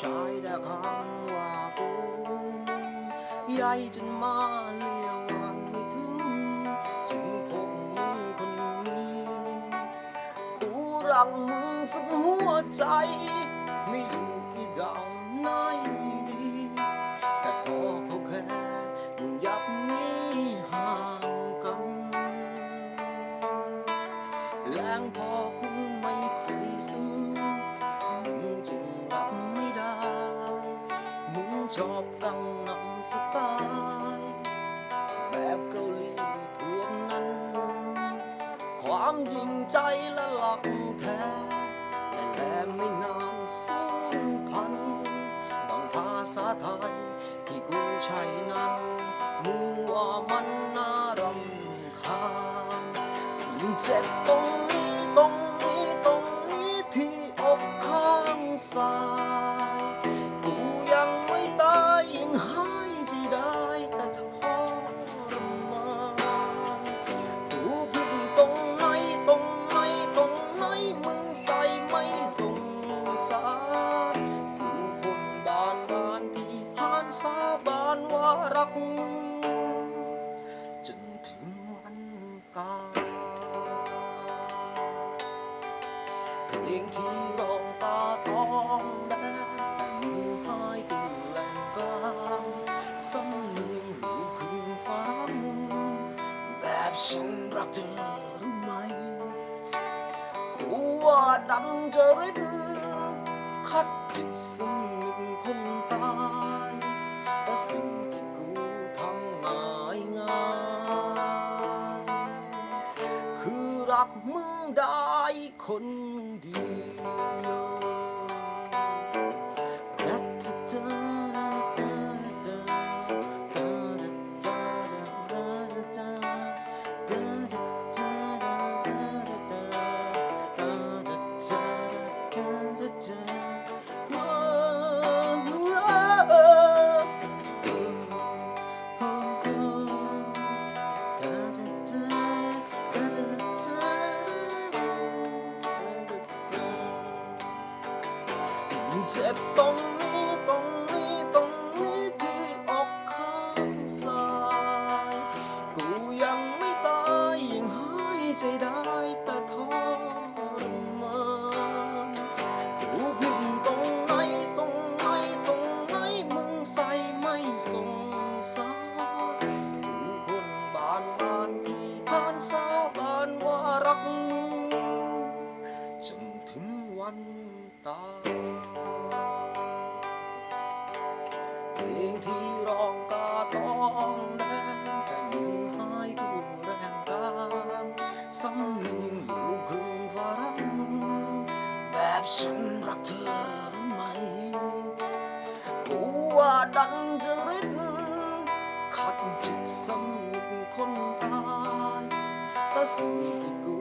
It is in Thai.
ชายแดกหางว่ากูใหญ่จนมาเลี้ยววันไม่ถึง จึงพบมึงคนนี้กูรักมึงสักหัวใจ ไม่อยู่ที่ดาวไหนดี แต่ขอพบแค่มึงยับนี้ห่างกัน แรงพอคุ้ม ชอบกังนำสไตล์แบบเกาหลีพวกนั้น ความจริงใจและหลักแท้และแลไม่นานสูญพันธุ์บางภาษาไทยที่กูใช้นั้นมึงว่ามันน่ารำคาญมึงเจ็บตรง เพลงที่ร้องตาทองแดงมือหายตัวแหลงกลางสำเนียงหูคืนฟังแบบฉันรักเธอหรือไม่กูว่าดันจะริดคัดจิตสนึกคนตา รักมึงได้คนเดียว เจ็บตรงนี้ตรงนี้ตรงนี้ที่อกข้างซ้าย กูยังไม่ตายยังหายใจได้แต่ทรมานกูผิดตรงไหนตรงไหนตรงไหนมึงใส่ไม่สงสารกูคนบานบานที่ผ่านสาบานว่ารักมึงจนถึงวันตาย เพลงที่ร้องกาต้องแดงแต่มึงหายกูแรงกามสำเนียงอยู่คืนวารักแบบฉันรักเธอหรือไม่กูว่าดันจะริดขัดจิตสำนึกคนตายแต่สิ่งที่กู